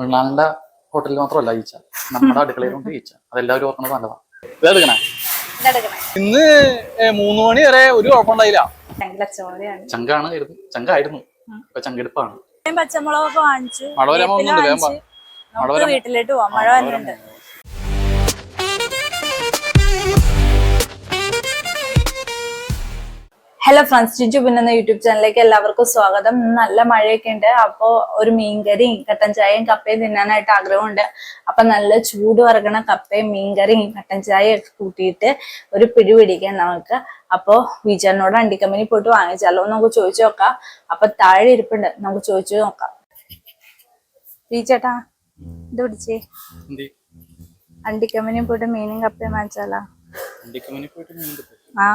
മൃണാലിന്റെ ഹോട്ടലിൽ മാത്രമല്ല ഈച്ച. നമ്മുടെ അടുക്കളയിലുണ്ട് ഈച്ച. അതെല്ലാവരും ഓർക്കുന്നത് നല്ലതാണ് ഇതെടുക്കണേ. ഇന്ന് മൂന്ന് മണി വരെ ഒരു കുഴപ്പമുണ്ടായില്ല. ചങ്കാണ് കരുതി. ചങ്കായിരുന്നു. ഇപ്പൊ ചങ്കെടുപ്പാണ്. പച്ചമുളകൊക്കെ വാങ്ങിച്ചു. മഴ വരാൻ പോകുന്നുണ്ട്, വേഗം വാ. വാങ്ങിച്ചു. നമുക്ക് വീട്ടിലോട്ട് പോവാം. മഴ വന്നിട്ടുണ്ട്. ഹലോ ഫ്രണ്ട്സ് ജിജു പിന്നെ യൂട്യൂബ് ചാനലിലേക്ക് എല്ലാവർക്കും സ്വാഗതം. നല്ല മഴയൊക്കെ ഉണ്ട്. അപ്പോൾ ഒരു മീൻകറിയും കട്ടൻ ചായയും കപ്പയും തിന്നാനായിട്ട് ആഗ്രഹമുണ്ട്. അപ്പൊ നല്ല ചൂട് വറക്കണ കപ്പയും മീൻകറിയും കട്ടൻ ചായയും ഒക്കെ കൂട്ടിയിട്ട് ഒരു പിടി പിടിക്കാം നമുക്ക്. അപ്പോൾ വിചാറിനോട് അണ്ടിക്കമ്പനി പോയിട്ട് വാങ്ങിച്ചാലോ നമുക്ക് ചോദിച്ചു നോക്കാം. അപ്പൊ താഴെ ഇരിപ്പുണ്ട്. നമുക്ക് ചോദിച്ചു നോക്കാം. വിജേട്ടാ ഇത് പിടിച്ചേ. അണ്ടിക്കമ്പനി പോയിട്ട് മീനും കപ്പയും വാങ്ങിച്ചാലോ ആ.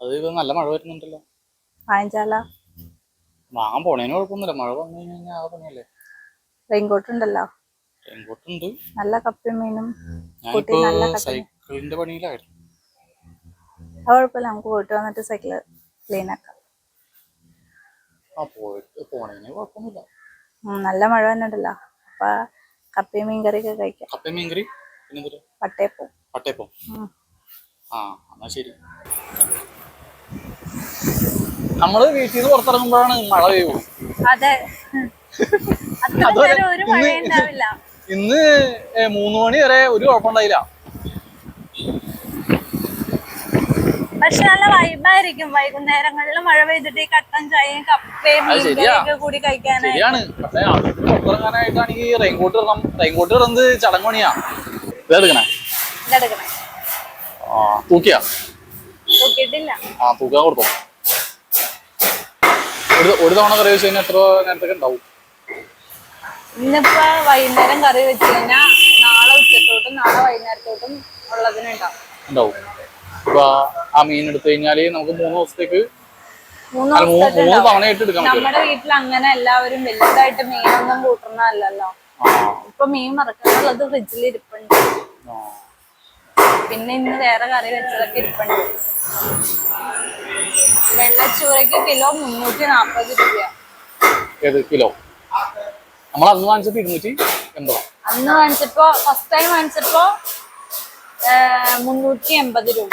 അത് ഇപ്പൊ നല്ല മഴ വരുന്നുണ്ടല്ലോ. വാങ്ങിച്ചാലോ വാങ്ങാൻ പോണേന് കുഴപ്പമൊന്നുമില്ല മഴ വന്നു കഴിഞ്ഞാൽ ആ പണിയല്ലേ? റെയിൻകോട്ട് ഉണ്ടല്ലോ എങ്ങോട്ടുണ്ട് നല്ല കപ്പയും മീനും. കൂട്ടി ഞാനിപ്പോ സൈക്കിളിന്റെ പണിയിലായിരുന്നു. അത് കുഴപ്പമില്ല. നമുക്ക് പോയിട്ട് വന്നിട്ട് സൈക്കിൾ ക്ലീൻ ആക്കാം. ആ പോയിട്ട് പോണേന് കുഴപ്പമൊന്നുമില്ല ഉം, നല്ല മഴ വന്നിട്ടല്ലോ. അപ്പൊ കപ്പയും മീൻ കറിയൊക്കെ കഴിക്കാം. കപ്പയും മീൻകറി? പിന്നെ പട്ടയപ്പം. ആ എന്നാ ശരി. നമ്മൾ വീട്ടിൽ നിന്ന് പുറത്തിറങ്ങുമ്പോഴാണ് മഴ പെയ്യുള്ളൂ അതെ. ഒരു മഴ ഉണ്ടാവില്ല. ഇന്ന് മൂന്ന് മണി വരെ ഒരു കുഴപ്പമുണ്ടായില്ല. പക്ഷെ നല്ല വൈബായിരിക്കും വൈകുന്നേരങ്ങളിൽ മഴ പെയ്തിട്ട് ഈ കട്ടൻ ചായയും കപ്പയും അത് മീൻ ശരിയാ. കറിയൊക്കെ കൂടി കഴിക്കാനായി ശരിയാണ്. പക്ഷെ പുറത്തിറങ്ങാനായിട്ടാണെങ്കിൽ റെയിൻകോട്ട് ഇടണം. റെയിൻകോട്ട് ഇടുന്നത് ചടങ്ങ് പണിയാ. ഇതെടുക്കണേ ഇതെടുക്കണേ തൂക്കിയാ? തൂക്കിയിട്ടില്ല. ആ തൂക്കാൻ കൊടുത്തോ? ഒരു തവണ കറി വെച്ച് കഴിഞ്ഞാൽ എത്ര നേരത്തൊക്കെ ഉണ്ടാവും. ഇന്നിപ്പോ വൈകുന്നേരം കറി വെച്ച് കഴിഞ്ഞാൽ നാളെ ഉച്ചത്തോട്ടും നാളെ വൈകുന്നേരത്തോട്ടും ഉള്ളതിനുണ്ടാവും ഉണ്ടാവും. ഇപ്പൊ ആ മീൻ എടുത്തു കഴിഞ്ഞാൽ നമുക്ക് മൂന്ന് ദിവസത്തേക്ക് മൂന്ന് തവണയായിട്ട് എടുക്കാൻ നമ്മുടെ വീട്ടിൽ അങ്ങനെ എല്ലാവരും വലുതായിട്ട് മീനൊന്നും കൂട്ടുന്നതല്ലല്ലോ. ഇപ്പൊ മീൻ മറക്കാനുള്ളത് ഫ്രിഡ്ജിൽ ഇരിപ്പുണ്ട്. പിന്നെ ഇന്ന് വേറെ കറി വെച്ചതൊക്കെ ഇരിപ്പുണ്ട്. വെള്ളച്ചൂരയ്ക്ക് കിലോ മുന്നൂറ്റി നാപ്പത് രൂപ ഏത് കിലോ? നമ്മൾ അന്ന് വാങ്ങിച്ചത് ഇരുന്നൂറ്റി എൺപത്? അന്ന് വാങ്ങിച്ചപ്പോ ഫസ്റ്റ് ടൈം വാങ്ങിച്ചപ്പോ മുന്നൂറ്റി എൺപത് രൂപ.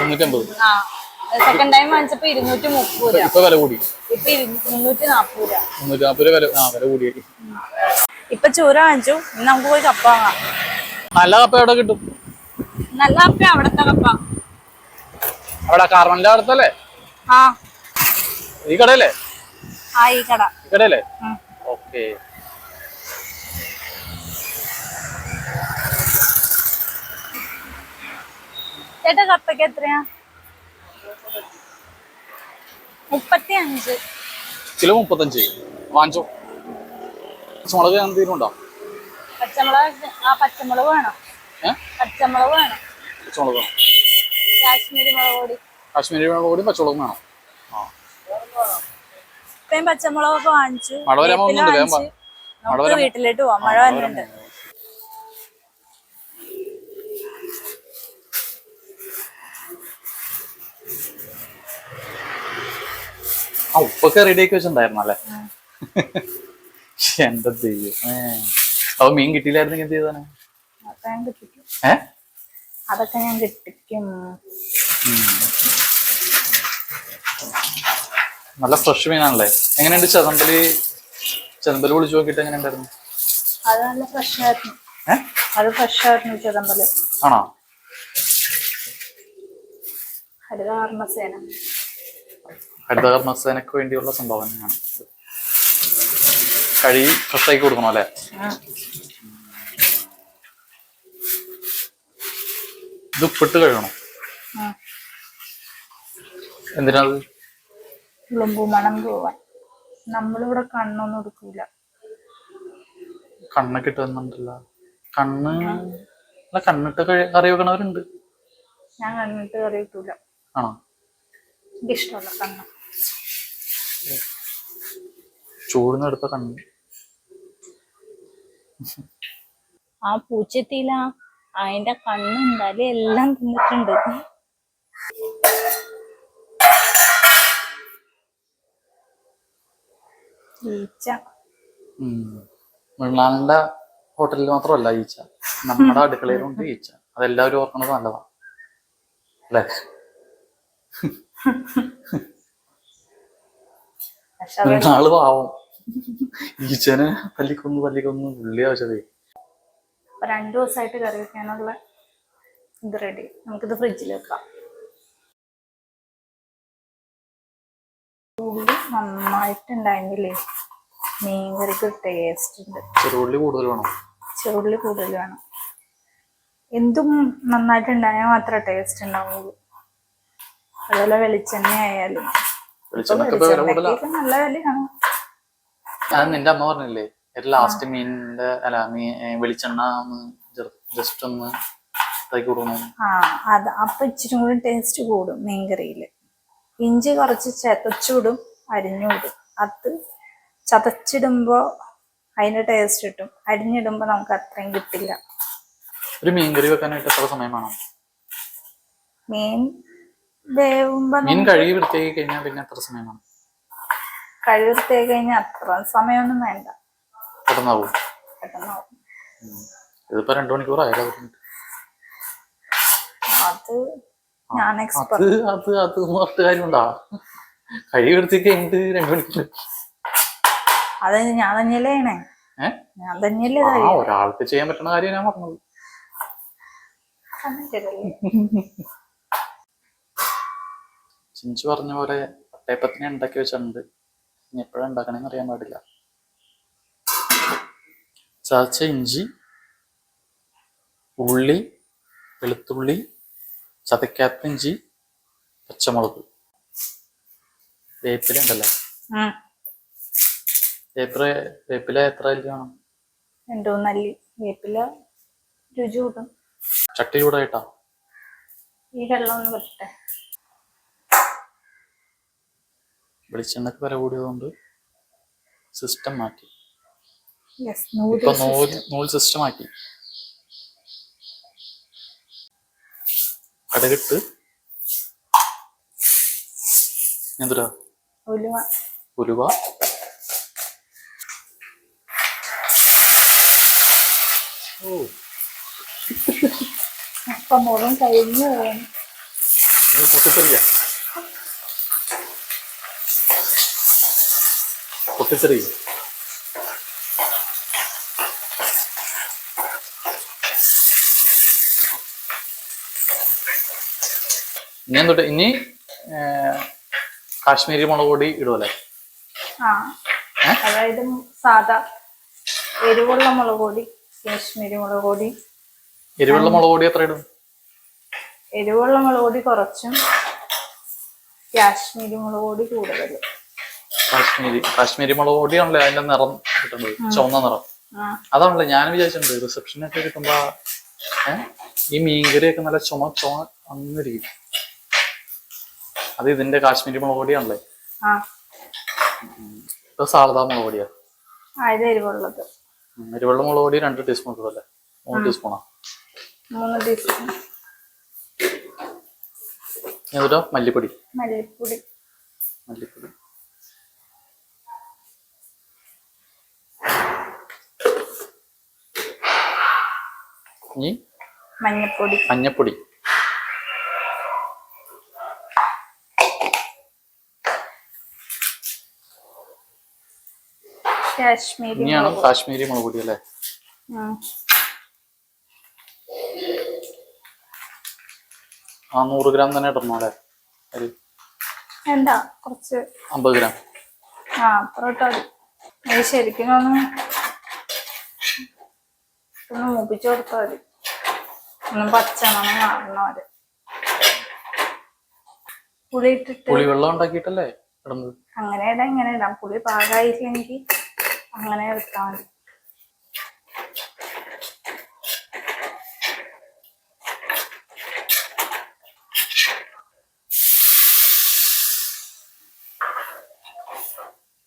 മുന്നൂറ്റി എൺപത്? ആ സെക്കൻഡ് ടൈം വാങ്ങിച്ചപ്പോ ഇരുന്നൂറ്റി മുപ്പത് രൂപ. ഇപ്പൊ വില കൂടി? ഇപ്പൊ ഇരു- മുന്നൂറ്റി നാപ്പത് രൂപ. മുന്നൂറ്റി വില ആ വില ഇപ്പൊ ചൂര വാങ്ങിച്ചു. നമുക്ക് പോയി കപ്പ വാങ്ങാം. നല്ല കപ്പ എവിടെ കിട്ടും? നല്ല കപ്പ അവിടത്തെ കപ്പ. അവിടെ കാർമണിന്റെ അടുത്തല്ലേ? ആ. ഈ കടയല്ലേ ആ ഈ കട. ഈ കടയല്ലേ. ഓക്കെ. ചേട്ടാ കപ്പയ്ക്ക് എത്രയാ? മുപ്പത്തി അഞ്ച് കിലോ മുപ്പത്തഞ്ച്. വാങ്ങിച്ചോ. പച്ചമുളക് ഉണ്ടോ? പച്ചമുളക് ആ പച്ചമുളക് വേണം. പച്ചമുളക് വേണം. പച്ചമുളക് വേണം കാശ്മീരി മുളക് പൊടി. കാശ്മീരി മുളക് പച്ചമുളകും വേണം. ആ. ഇപ്പം പച്ചമുളകൊക്കെ വാങ്ങിച്ചു മഴ വരാൻ വേപ്പില പോകുന്നുണ്ട്, വേഗം വാ. വാങ്ങിച്ചു. മഴ നമുക്ക് വീട്ടിലോട്ട് പോവാം. മഴ വരുന്നുണ്ട് ആ ഉപ്പൊക്കെ റെഡി ആക്കി വെച്ചിട്ടുണ്ടായിരുന്നല്ലേ എന്താ ചെയ്യും അപ്പൊ മീൻ കിട്ടിയില്ലായിരുന്നെങ്കിൽ എന്ത് ചെയ്താനെ അതൊക്കെ ഞാൻ കിട്ടിക്കും ഏ? അതൊക്കെ ഞാൻ കിട്ടിക്കും നല്ല ഫ്രഷ് മീനാണല്ലേ? എങ്ങനെയുണ്ട് ചെതമ്പൽ? ചെതമ്പൽ വിളിച്ചു നോക്കിട്ട് എങ്ങനെ ഉണ്ടായിരുന്നു അത് നല്ല ഫ്രഷ് ആയിരുന്നു. അത് ഫ്രഷ് ആയിരുന്നു ചിദംബൽ ആണോ? ഹരിതകർമ്മസേന ഹരിതകർമ്മസേനക്ക് വേണ്ടിയുള്ള സംഭാവനയാണ് കഴി ഫ്രഷാക്കി കൊടുക്കണം അല്ലേ? ഇത് ഉപ്പിട്ട് കഴുകണം എന്തിനാത്? ഉളുമ്പു മണം പോവാൻ. നമ്മളിവിടെ കണ്ണൊന്നും എടുക്കൂല. കണ്ണൊക്കെ ഇട്ട് തന്നിട്ടില്ല കണ്ണ് അല്ല കണ്ണിട്ട് കറി വെക്കണവരുണ്ട്. ഞാൻ കണ്ണിട്ട് കറി വെക്കൂല. ആണോ? എനിക്ക് ഇഷ്ടമല്ല കണ്ണ്. ചൂടുന്നെടുത്ത കണ്ണ്. ആ പൂച്ചെത്തിയില്ല. അതിന്റെ കണ്ണുണ്ടാൽ എല്ലാം തിന്നിട്ടുണ്ട്. ഈച്ച. ഹോട്ടലിൽ മാത്രമല്ല ഈച്ച. നമ്മുടെ അടുക്കളയിലുണ്ട് ഈച്ച. അതെല്ലാവരും ഓർക്കണത് നല്ലതാണ് അല്ലേ? പാവം. ഈച്ചനെ പല്ലിക്കൊന്നു പല്ലിക്കൊന്നു പുള്ളി ആവശ്യമേ അപ്പൊ രണ്ട് ദിവസമായിട്ട് കറി വെക്കാനുള്ള ഇത് റെഡി നമുക്കിത് ഫ്രിഡ്ജിൽ വെക്കാം. ഉള്ളി നന്നായിട്ടുണ്ടായെങ്കിലേ മീൻ കറിക്ക് ടേസ്റ്റ് ഉണ്ട്. ചെറുള്ളി കൂടുതൽ വേണം? ചെറുള്ളി കൂടുതൽ വേണം. എന്തും നന്നായിട്ടുണ്ടായാൽ മാത്രമേ ടേസ്റ്റ് ഉണ്ടാവുള്ളൂ. അതുപോലെ വെളിച്ചെണ്ണ ആയാലും. നല്ല വിലയാണ്. ഞാൻ നിന്റെ അമ്മ പറഞ്ഞില്ലേ ലാസ്റ്റ് മീനിന്റെ അല്ല മീ ഏ, വെളിച്ചെണ്ണ ജസ്റ്റ് ഒന്ന് ഇതാക്കി കൊടുക്കണം. ആ അത് അപ്പൊ ഇച്ചിരി കൂടി ടേസ്റ്റ് കൂടും മീൻകറിയിൽ. ഇഞ്ചി കുറച്ച് ചതച്ചിടും അരിഞ്ഞുവിടും. അത് ചതച്ചിടുമ്പോ അതിന്റെ ടേസ്റ്റ് കിട്ടും. അരിഞ്ഞിടുമ്പോ നമുക്ക് അത്രയും കിട്ടില്ല. ഒരു മീൻ കറി വെക്കാനായിട്ട് എത്ര സമയം വേണം? മീൻ വേവുമ്പോ മീൻ കഴുകി വൃത്തിയാക്കി കഴിഞ്ഞാൽ പിന്നെ എത്ര സമയം വേണം? വൃത്തിയാക്കി കഴിഞ്ഞാൽ അത്ര സമയമൊന്നും വേണ്ട. പെട്ടെന്നാവും. പെട്ടെന്നാവും. ഇതിപ്പോ രണ്ടു മണിക്കൂർ ആയാലോ അത് ഞാൻ അത് അത് കാര്യമുണ്ടാ? വൃത്തിയാക്കി കഴിഞ്ഞിട്ട് രണ്ടു മണിക്കൂർ അത് ഞാൻ തന്നെയല്ലേ ചെയ്യണേ? ഞാൻ തന്നെയല്ലേ ആ ഒരാൾക്ക് ചെയ്യാൻ പറ്റുന്ന കാര്യം ഞാൻ പറഞ്ഞത്. ചിഞ്ചു പറഞ്ഞ പോലെ പട്ടയപ്പത്തിനെ ഉണ്ടാക്കി വെച്ചിട്ടുണ്ട്. ഇനി എപ്പോഴാണ് ഉണ്ടാക്കണേന്ന് അറിയാൻ പാടില്ല. ചതച്ച ഇഞ്ചി ഉള്ളി വെളുത്തുള്ളി ചതക്കാത്ത ഇഞ്ചി പച്ചമുളക്. വേപ്പില ഉണ്ടല്ലോ. വേപ്പില വേപ്പില എത്ര അല്ലി വേണം? രണ്ടു വേപ്പില രുചി കൂട്ടും ചട്ടി ചൂടായിട്ടാ? ഈ വെള്ളം ഒന്ന് പറ്റട്ടെ വെളിച്ചെണ്ണക്ക് വില കൂടിയതുകൊണ്ട് സിസ്റ്റം മാറ്റി. ഇപ്പൊ നൂൽ നൂൽ സിസ്റ്റം ആക്കി കടകിട്ട് എന്തുരാ ഉലുവ. ഉലുവ. ഓ. അപ്പം മുഖം കഴിഞ്ഞു പൊട്ടിച്ചെറിയ പൊട്ടിച്ചെറിയ ഇനി തൊട്ട് ഇനി കാശ്മീരി മുളക് പൊടി ഇടുമല്ലേ ആ. അതായത് സാധാ എരിവുള്ള മുളക് പൊടി കാശ്മീരി മുളക് പൊടി. എരിവുള്ള മുളക് പൊടി എത്ര ഇടും? എരിവുള്ള മുളക് പൊടി കുറച്ചും കാശ്മീരി മുളക് പൊടി കൂടുതൽ. കാശ്മീരി കാശ്മീരി മുളക് പൊടിയാണല്ലേ അതിന്റെ നിറം കിട്ടുന്നത് ചുവന്ന നിറം. അതാണല്ലോ ഞാൻ വിചാരിച്ചിട്ടുണ്ട് റിസപ്ഷനൊക്കെ കിട്ടുമ്പോ ഈ മീൻകറിയൊക്കെ നല്ല ചുമ ചുമ അന്നിരിക്കും അത് ഇതിന്റെ കാശ്മീരി മുളക് പൊടിയാണല്ലേ സാധാ മുളക് പൊടിയാ എരിവുള്ളത്. എരിവെള്ള മുളക് പൊടി രണ്ട് ടീസ്പൂൺ ഇടുമല്ലേ മൂന്ന് ടീസ്പൂണാ മൂന്ന് ടീസ്പൂൺ എന്നിട്ടോ? മല്ലിപ്പൊടി. മല്ലിപ്പൊടി. മല്ലിപ്പൊടി. ഇനി മഞ്ഞപ്പൊടി. മഞ്ഞപ്പൊടി. കാശ്മീരി ഇനിയാണ് കാശ്മീരി മുളക് പൊടി അല്ലേ? ആ. നൂറ് ഗ്രാം തന്നെ ഇടണോ അല്ലേ? എന്താ കുറച്ച്. അമ്പത് ഗ്രാം. ആ അത്ര ഇട്ടാ ഇത് ശരിക്കും ഒന്ന് ഒന്ന് മൂപ്പിച്ചു കൊടുത്താൽ മതി. ഒന്ന് പച്ചമണം മാറണ വരെ പുളി ഇട്ടിട്ട് പുളി വെള്ളം ഉണ്ടാക്കിയിട്ടല്ലേ ഇടുന്നത്? അങ്ങനെ ഇടാം ഇങ്ങനെ ഇടാം. പുളി പാകമായില്ലെങ്കിൽ അങ്ങനെ എടുത്താൽ മതി.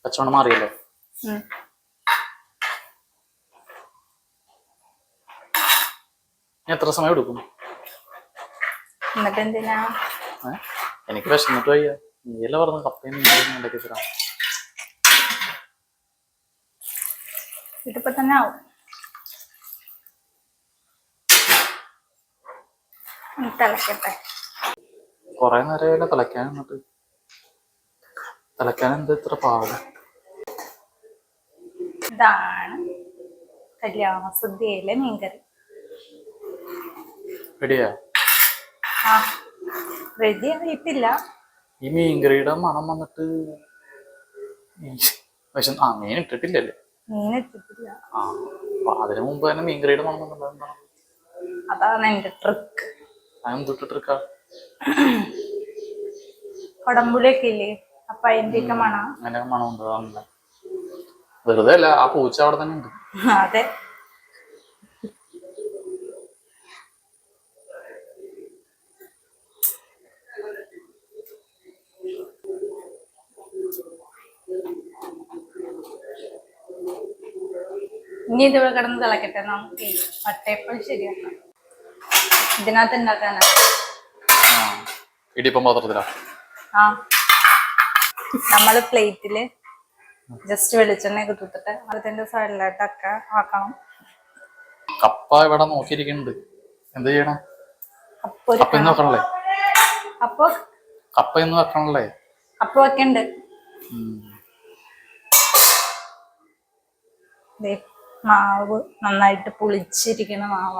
പച്ചവണ്ണം മാറിയല്ലോ. എത്ര സമയം എടുക്കും? എന്നിട്ട് എന്തിനാ? എനിക്ക് വിശന്നിട്ട് വയ്യ. നീയല്ലേ പറഞ്ഞു കപ്പയും ഉണ്ടാക്കി തരാം. ഇതിപ്പോ തന്നെ ആവും. തിളക്കട്ടെ. കൊറേ നേരമല്ല തിളക്കാൻ എന്നിട്ട് തിളക്കാൻ എന്താ ഇത്ര പാട്? ഇതാണ് കല്യാണ സദ്യയിലെ മീൻകറി. റെഡിയാ? ആ റെഡി ആയിട്ടില്ല. ഈ മീൻകറിയുടെ മണം വന്നിട്ട് പക്ഷെ ആ മീൻ ഇട്ടിട്ടില്ലല്ലേ? മീൻ ആ അപ്പൊ അതിനു മുമ്പ് തന്നെ മീൻകറിയുടെ മണം വന്നിട്ടുണ്ടോ അതാണ് എന്റെ ട്രിക്ക് അതെന്ത് ഇട്ടിട്ടിരിക്ക കൊടമ്പുളിയൊക്കെ ഇല്ലേ? അപ്പൊ അതിന്റെയൊക്കെ മണം. അങ്ങനെ മണം വെറുതെ അല്ല ആ പൂച്ച അവിടെ തന്നെ ഉണ്ട്. അതെ. ഇനി ഇത് കിടന്ന് തിളക്കട്ടെ നമുക്ക് ഈ വട്ടയപ്പം ശരിയാക്കാം. ഇതിനകത്ത് ഉണ്ടാക്കാനാ ആ ഇടിയപ്പം പാത്രത്തിലാ. ആ. നമ്മൾ പ്ലേറ്റിൽ ജസ്റ്റ് വെളിച്ചെണ്ണയൊക്കെ തൂത്തിട്ട് അതിന്റെ സൈഡിലായിട്ടൊക്കെ ആക്കണം. കപ്പ ഇവിടെ നോക്കിയിരിക്കുന്നുണ്ട്. എന്ത് ചെയ്യണം? കപ്പ ഇന്ന് വെക്കണല്ലേ? അപ്പൊ കപ്പ ഇന്ന് വെക്കണല്ലേ? അപ്പൊ വെക്കണ്ട്. മാവ് നന്നായിട്ട് പുളിച്ചിരിക്കുന്ന മാവ.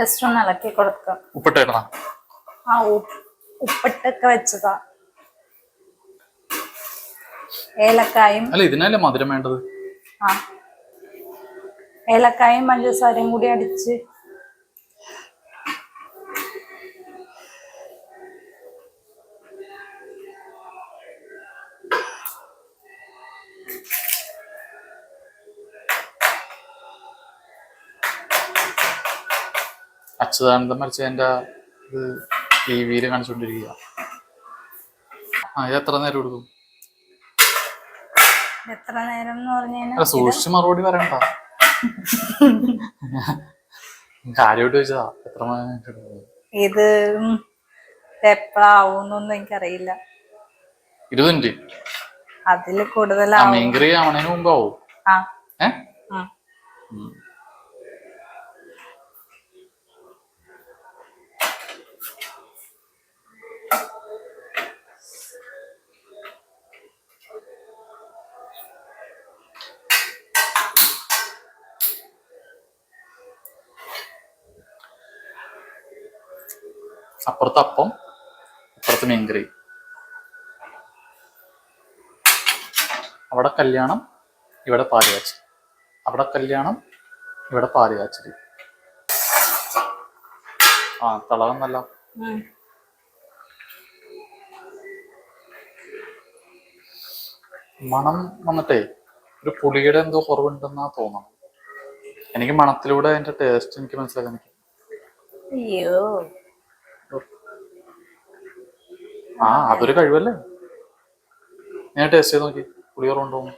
ജസ്റ്റ് ഒന്ന് ഇളക്കി കൊടുക്ക. ഉപ്പിട്ട് ഇടണം? ആ ഉപ്പ് ഉപ്പിട്ടൊക്കെ വെച്ചതാ. ഏലക്കായും അല്ല ഇതിനല്ലേ മധുരം വേണ്ടത്? ആ. ഏലക്കായും പഞ്ചസാരയും കൂടി അടിച്ച് അച്യുതാനന്ദൻ മരിച്ചതിന്റെ ഇത് ടി വിയിൽ കാണിച്ചുകൊണ്ടിരിക്കുക. ആ ഇത് എത്ര നേരം എടുക്കും? എത്ര നേരം എന്ന് പറഞ്ഞു അല്ല കഴിഞ്ഞാൽ സൂക്ഷിച്ച് മറുപടി പറയണ്ട. കാര്യമായിട്ട് ചോദിച്ചതാ എത്ര? ഇത് എപ്പോഴാവൂന്നൊന്നും എനിക്കറിയില്ല. ഇരുപത് മിനിറ്റ്. അതിൽ കൂടുതൽ മീൻകറി ആവണേന് മുമ്പാവും. ആ. ഏ? അപ്പുറത്ത് അപ്പം അപ്പുറത്ത് മീൻകറി അവിടെ കല്യാണം ഇവിടെ പാൽ കാച്ചൽ അവിടെ കല്യാണം ഇവിടെ പാൽ കാച്ചൽ ആ തളവെന്നല്ല. മണം വന്നിട്ടേ ഒരു പുളിയുടെ എന്തോ കുറവുണ്ടെന്നാ തോന്നണം. എനിക്ക് മണത്തിലൂടെ അതിന്റെ ടേസ്റ്റ് എനിക്ക് മനസ്സിലാക്കാൻ അയ്യോ. ആ അതൊരു കഴിവല്ലേ? ഞാൻ ടേസ്റ്റ് ചെയ്ത് നോക്കി. പുളി കൊണ്ടുപോകും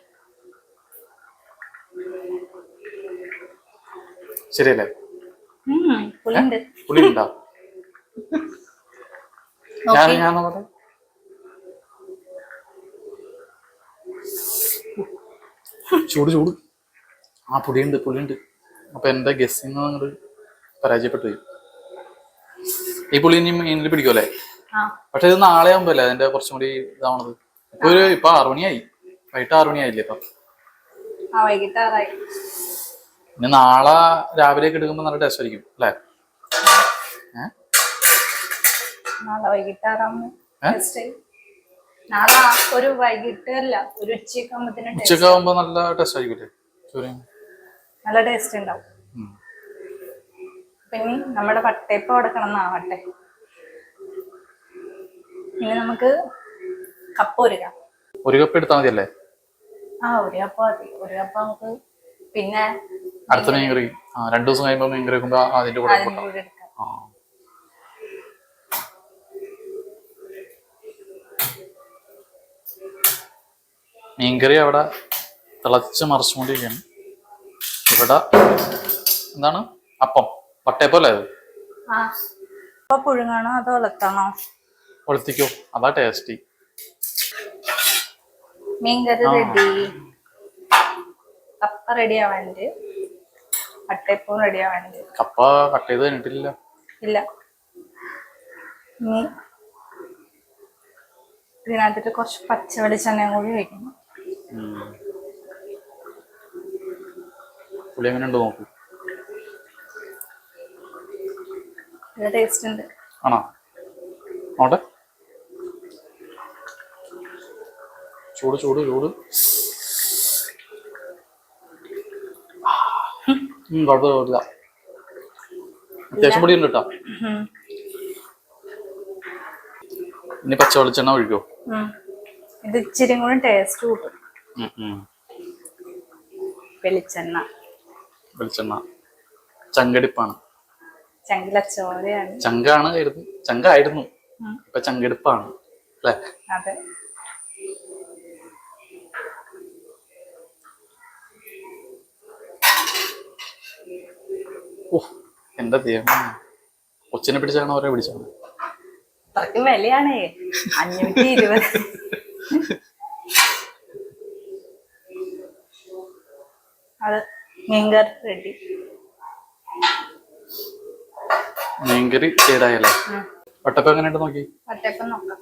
ശരിയല്ലേ? പുളി ഉണ്ടോ ഞാൻ ഞാൻ നോക്കട്ടെ ചൂട് ചൂട്. ആ പുളിയുണ്ട് പുളിയുണ്ട്. അപ്പൊ എന്റെ ഗസ്സിങ് അങ്ങോട്ട് പരാജയപ്പെട്ടു പോയി. ഈ പുളി ഇനി മീനിൽ പിടിക്കുമല്ലേ പക്ഷെ ഇത് നാളെ ആകുമ്പോല്ലേ അതിന്റെ കുറച്ചും കൂടി ഇതാവണത്? ഇപ്പൊ ഒരു ഇപ്പൊ ആറു മണിയായി. വൈകിട്ട് ആറു മണിയായില്ലേ ഇപ്പൊ? ഇനി നാളെ രാവിലേക്ക് എടുക്കുമ്പോ നല്ല ടേസ്റ്റ് ആയിരിക്കും അല്ലേ? നാളെ ഏ? നാളെ ഒരു വൈകിട്ട് അല്ല ഒരു ഉച്ചയൊക്കെ ആകുമ്പത്തിന് ഉച്ചയ്ക്ക് ആകുമ്പോ നല്ല ടേസ്റ്റ് സൂര്യൻ നല്ല ടേസ്റ്റ് ഉണ്ടാവും. പിന്നെ നമ്മുടെ വട്ടയപ്പം അവിടെ കിടന്നാവട്ടെ. ഇനി നമുക്ക് കപ്പ് ഒരുക്കാം ഒരു കപ്പ് എടുത്താൽ മതിയല്ലേ? ആ ഒരു കപ്പ് മതി. ഒരു കപ്പ് നമുക്ക് പിന്നെ അടുത്ത മീൻകറി. ആ രണ്ടു ദിവസം കഴിയുമ്പോ മീൻകറി വെക്കുമ്പോ അതിന്റെ കൂടെ കൂടെ എടുക്കാം. ആ. മീൻകറി അവിടെ തിളച്ച് മറിച്ചുകൊണ്ടിരിക്കുകയാണ്. ഇവിടെ എന്താണ്? അപ്പം. വട്ടയപ്പല്ലേ അത്? പുഴുങ്ങാണോ അതോ ഉലത്തണോ കൊളുത്തിക്കോ അതാ ടേസ്റ്റി മീൻകറി. റെഡി കപ്പ കപ്പ റെഡി റെഡി കട്ട് ചെയ്ത് കഴിഞ്ഞിട്ടില്ല ഇല്ല. ഇനി ഇതിനകത്തിട്ട് കുറച്ച് പച്ച വെളിച്ചെണ്ണയും കൂടി വെക്കണം. പുളി എങ്ങനെ ഉണ്ട് നോക്കൂ. ടേസ്റ്റ് ഉണ്ട്. ആണോ? നോട്ടെ ചൂട് ചൂട് ചൂട്. കുഴപ്പമില്ല കുഴപ്പമില്ല. അത്യാവശ്യം പൊടി ഉണ്ട് കേട്ടോ. ഇനി പച്ച വെളിച്ചെണ്ണ ഒഴിക്കോ ഇത് ഇച്ചിരി കൂടി ടേസ്റ്റ് കൂട്ടും. വെളിച്ചെണ്ണ. വെളിച്ചെണ്ണ. ചങ്കടിപ്പാണ്. ചങ്കിലച്ചോരയാണ് ചങ്കാണ് കരുത്. ചങ്കായിരുന്നു. ഇപ്പൊ ചങ്കെടുപ്പാണ്. അല്ലേ? അതെ. ഓ എന്താ ദൈവം കൊച്ചിനെ പിടിച്ചാണോ അവരെ പിടിച്ചാണ്? അത്രയ്ക്ക് വിലയാണേ. അഞ്ഞൂറ്റി ഇരുപത്. അത് മീൻകറി റെഡി. മീൻകറി കേടായല്ലേ? വട്ടപ്പം എങ്ങനെയുണ്ട് നോക്കി. വട്ടപ്പം നോക്കാം.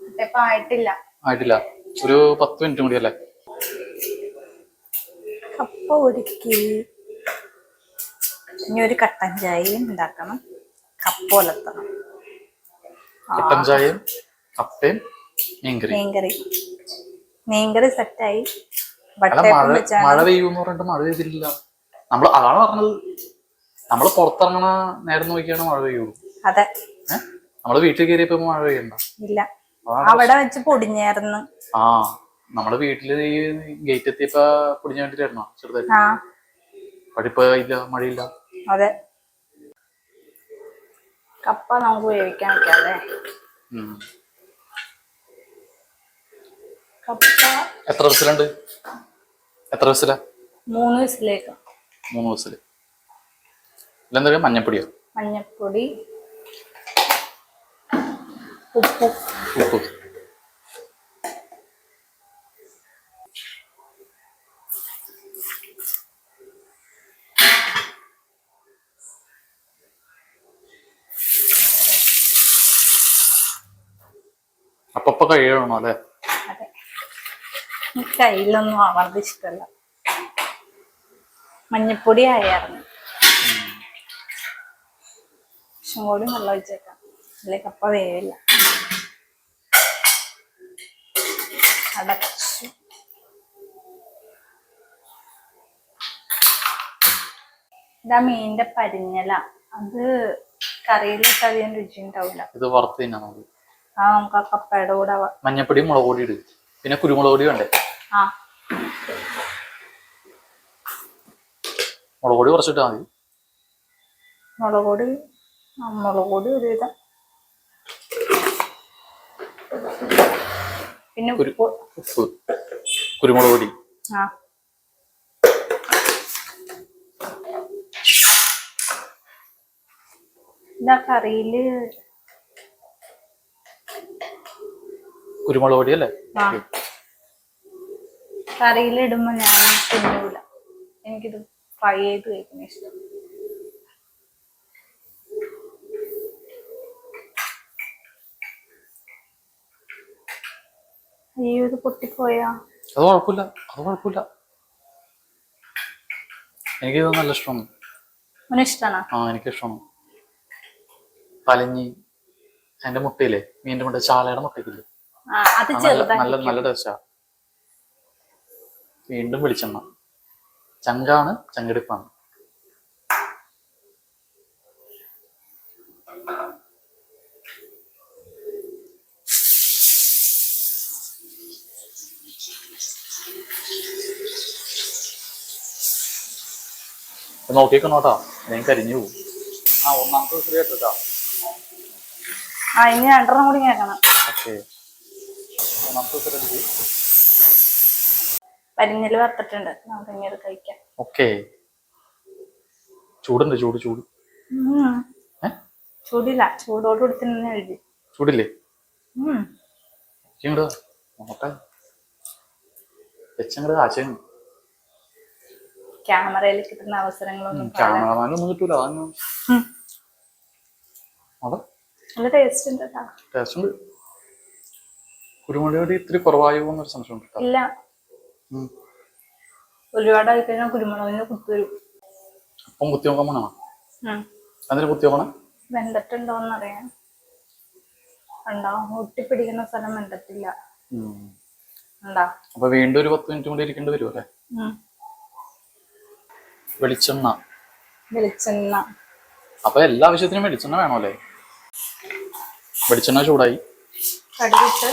ഒറ്റപ്പം ആയിട്ടില്ല. ആയിട്ടില്ല. ഒരു പത്ത് മിനിറ്റ് കൂടി അല്ലേ? കപ്പ ഒരുക്കി. ഇനി ഒരു കട്ടൻ ചായയും ഉണ്ടാക്കണം. കപ്പോലത്തണം കട്ടൻ ചായയും കപ്പയും മീൻകറി. മീൻകറി. മീൻകറി സെറ്റായി. മഴ പെയ്യൂന്ന് പറഞ്ഞിട്ട് മഴ പെയ്തില്ല നമ്മൾ അതാണ് പറഞ്ഞത്. നമ്മൾ പുറത്തിറങ്ങണ നേരം നോക്കിയാണ് മഴ പെയ്യുള്ളൂ. അതെ. നമ്മൾ വീട്ടിൽ കയറിയപ്പോ മഴ പെയ്യണ്ട. ഇല്ല. അവിടെ വെച്ച് പൊടിഞ്ഞായിരുന്നു. ആ നമ്മൾ വീട്ടിൽ ഈ ഗേറ്റ് എത്തിയപ്പോ പൊടിഞ്ഞ വേണ്ടിട്ടായിരുന്നോ ചെറുതായിട്ട് ഇപ്പൊ ഇല്ല മഴയില്ല. അതെ. കപ്പ നമുക്ക് വേവിക്കാൻ വെക്കാല്ലേ? കപ്പ എത്ര വിസിലുണ്ട് എത്ര വിസിലാ മൂന്ന് വിസിലേക്ക് മൂന്ന് വിസിൽ ഇല്ലെന്തൊക്കെ മഞ്ഞപ്പൊടിയോ? മഞ്ഞപ്പൊടി ഉപ്പ്. ഉപ്പ്. അപ്പപ്പ കഴിയണോ അല്ലെ? കയ്യിലൊന്നും അവർക്ക് ഇഷ്ടമല്ല. മഞ്ഞപ്പൊടി ആയിരുന്നു പക്ഷെ കൂടി വെള്ളം ഒഴിച്ചേക്കാം. അല്ലെ കപ്പ വേവില്ല. അടച്ചു. ഇതാ മീനിന്റെ പരിഞ്ഞല. അത് കറിയിലിട്ട് അധികം രുചി ഉണ്ടാവില്ല ഇത് വറുത്ത് തന്നെ നമുക്ക് ആ നമുക്ക് ആ കപ്പയുടെ കൂടെ വ- മഞ്ഞപ്പൊടി മുളക് പൊടി ഇട്. പിന്നെ കുരുമുളക് പൊടി വേണ്ടേ? ആ. മുളക് പൊടി കുറച്ചിട്ടാ മതി. മുളക് പൊടി ആ, മുളക് പൊടി ഒരുവിധം പിന്നെ കുരു- ഉപ്പ്. ഉപ്പ്. കുരുമുളക് പൊടി. ആ. ഇതാ കറിയിൽ കുരുമുളക് പൊടി അല്ലേ? കറിയിലിടുമ്പോ ഞാൻ തിന്നൂല. എനിക്കിത് ഫ്രൈ ചെയ്ത് കഴിക്കുന്ന ഇഷ്ടം. അയ്യോ ഇത് പൊട്ടിപ്പോയാ. അത് കുഴപ്പമില്ല അത് കുഴപ്പമില്ല. എനിക്കിത് നല്ല ഇഷ്ടമാണ്. ഇഷ്ടമാണ് ആ എനിക്ക് ഇഷ്ടമാണ് പലഞ്ഞി അതിന്റെ മുട്ടയില്ലേ? മീനിന്റെ മുട്ട ചാളയുടെ മുട്ടയ്ക്കില്ലേ അത് നല്ല നല്ല ടേസ്റ്റാ വീണ്ടും വെളിച്ചെണ്ണ. ചങ്കാണ് ചങ്കെടുപ്പാണ്. നോക്കിക്കണോട്ടാ ഞാൻ കരിഞ്ഞു പോകും. ആ ഒന്നാമത്തെ കേട്ടോ. ആ ഇനി രണ്ടെണ്ണം കൂടി കേൾക്കണം. ഓക്കെ. പരിഞ്ഞൽ വറുത്തിട്ടുണ്ട്. നമുക്ക് അത് കഴിക്കാം. ഓക്കെ. ചൂടുണ്ട് ചൂട് ചൂട്. ചൂടില്ല. ചൂടോട് കൂടി തന്നെ എഴുതി. ചൂടില്ലേ? ക്യാമറയിൽ കിട്ടുന്ന അവസരങ്ങളൊന്നും ക്യാമറമാനൊന്നും കിട്ടൂല. അതാണ് നല്ല ടേസ്റ്റ് ഉണ്ട് ടേസ്റ്റ് ഉണ്ട്. കുരുമുളക് പൊടി ഇത്തിരി കുറവായോ എന്നൊരു സംശയം ഉണ്ട് ഇല്ല. ഒരുപാടായി കഴിഞ്ഞാൽ കുരുമുളകിന് കുത്തുവരും അപ്പം കുത്തി നോക്കാൻ പോണോ അതിന് കുത്തി നോക്കണം? വെന്തിട്ടുണ്ടോന്ന് അറിയാൻ ഉണ്ടോ ഒട്ടിപ്പിടിക്കുന്ന സ്ഥലം വെന്തട്ടില്ല. അപ്പൊ വീണ്ടും ഒരു പത്ത് മിനിറ്റ് കൂടി ഇരിക്കേണ്ടി വരും അല്ലേ? വെളിച്ചെണ്ണ. വെളിച്ചെണ്ണ. അപ്പൊ എല്ലാ ആവശ്യത്തിനും വെളിച്ചെണ്ണ വെളിച്ചെണ്ണ ചൂടായി. കടുകിട്ട്.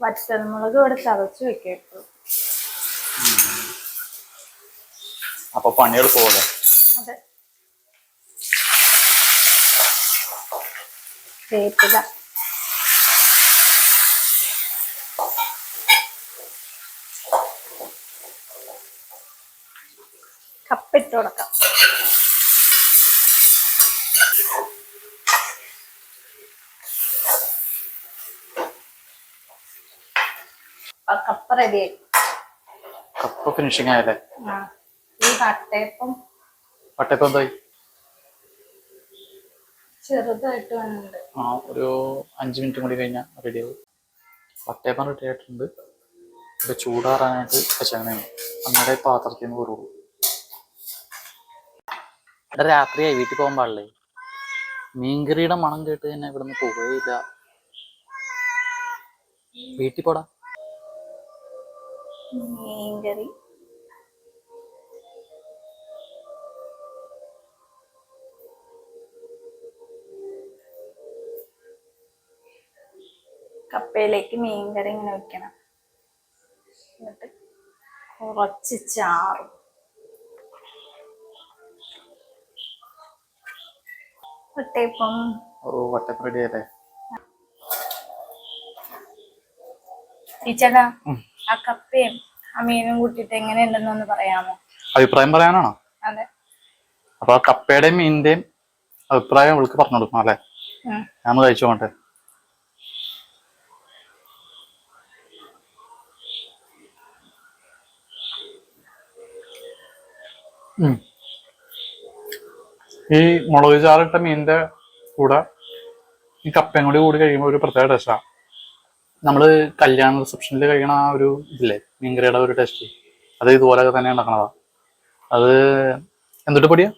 വറ്റൽമുളക് ഇവിടെ ചതച്ച് വെക്കേട്ടു അപ്പൊ പണി എളുപ്പമല്ലേ അതെ. വേപ്പില. കൊടുക്കാം. കപ്പ റെഡിയായി കപ്പ ഫിനിഷിംഗ് ആയല്ലേ? ഈ കട്ടയപ്പം വട്ടയപ്പം എന്തായി? ചെറുതായിട്ട് വന്നിട്ടുണ്ട് ആ ഒരു അഞ്ച് മിനിറ്റ് കൂടി കഴിഞ്ഞാൽ റെഡി ആവും. വട്ടയപ്പം റെഡി ആയിട്ടുണ്ട്. ഇത് ചൂടാറാനായിട്ട് വെച്ചങ്ങനെ അങ്ങനെ പാത്രത്തിൽ നിന്ന് കുറവുള്ളൂ ഇവിടെ രാത്രിയായി. വീട്ടിൽ പോകാൻ പാടില്ലേ? മീൻകറിയുടെ മണം കേട്ട് തന്നെ ഇവിടുന്ന് പോവുകയില്ല വീട്ടിൽ പോടാ. മീൻകറി. കപ്പയിലേക്ക് മീൻകറി ഇങ്ങനെ വെക്കണം. എന്നിട്ട് കുറച്ച് ചാറും. ഒട്ടേപ്പം ഓ വട്ടയപ്പം റെഡി അല്ലേ ടീച്ചറാ ഉം. ആ കപ്പയും ആ മീനും കൂട്ടിയിട്ട് എങ്ങനെയുണ്ടെന്നൊന്ന് പറയാമോ? അഭിപ്രായം പറയാനാണോ? അതെ. അപ്പൊ ആ കപ്പയുടെയും മീനിന്റെയും അഭിപ്രായം അവൾക്ക് പറഞ്ഞു കൊടുക്കണം അല്ലേ? ഉം. ഞാൻ കഴിച്ചോട്ടെ ഈ മുളക് ചാറിട്ട മീനിന്റെ കൂടെ ഈ കപ്പയും കൂടി കൂടി കഴിയുമ്പോൾ ഒരു പ്രത്യേക ടേസ്റ്റാണ് നമ്മൾ കല്യാണ റിസപ്ഷനിൽ കഴിക്കണ ആ ഒരു ഇതില്ലേ മീൻകറിയുടെ ഒരു ടേസ്റ്റ് അത് ഇതുപോലൊക്കെ തന്നെ ഉണ്ടാക്കണതാ. അത് എന്തിട്ട് പൊടിയാ?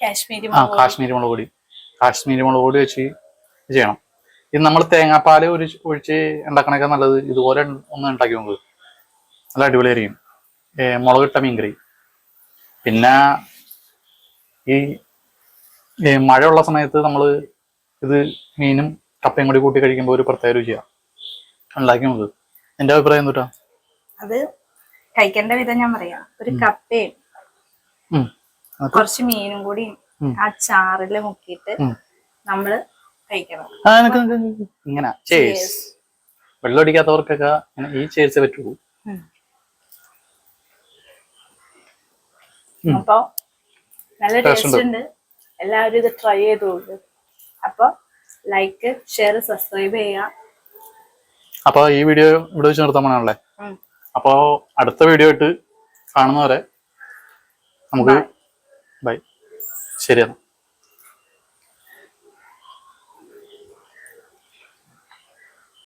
കാശ്മീരി ആ. കാശ്മീരി മുളക് പൊടി. കാശ്മീരി മുളക് പൊടി വെച്ച് ചെയ്യണം. ഇത് നമ്മൾ തേങ്ങാപ്പാൽ ഒരു ഒഴിച്ച് ഉണ്ടാക്കണൊക്കെ നല്ലത് ഇതുപോലെ ഒന്ന് ഉണ്ടാക്കി നോക്ക്. നല്ല അടിപൊളിയായിരിക്കും. മുളകിട്ട മീൻകറി. പിന്നെ ഈ മഴയുള്ള സമയത്ത് നമ്മൾ ഇത് മീനും കപ്പയും കൂടി കൂട്ടി കഴിക്കുമ്പോൾ ഒരു പ്രത്യേക രുചിയാണ് ഉണ്ടാക്കി എന്റെ അഭിപ്രായം എന്തുട്ടാ? അത് കഴിക്കേണ്ട വിധം ഞാൻ പറയാം. ഒരു കപ്പയും. കുറച്ച് മീനും കൂടി ആ ചാറിൽ മുക്കിയിട്ട് നമ്മൾ കഴിക്കണം. ഇങ്ങനെ. ചേസ് വെള്ളം അടിക്കാത്തവർക്കൊക്കെ ഈ ചേർച്ചേ പറ്റുള്ളൂ. അപ്പൊ നല്ല ടേസ്റ്റ് ഉണ്ട്. എല്ലാവരും ഇത് ട്രൈ ചെയ്തോളൂ. അപ്പോൾ ലൈക്ക് ഷെയർ സബ്സ്ക്രൈബ് ചെയ്യുക. അപ്പൊ ഈ വീഡിയോ ഇവിടെ വെച്ച് നിർത്താൻ അപ്പോൾ അപ്പോ അടുത്ത വീഡിയോ ആയിട്ട് കാണുന്നവരെ നമുക്ക് ബൈ ശരിയാണ്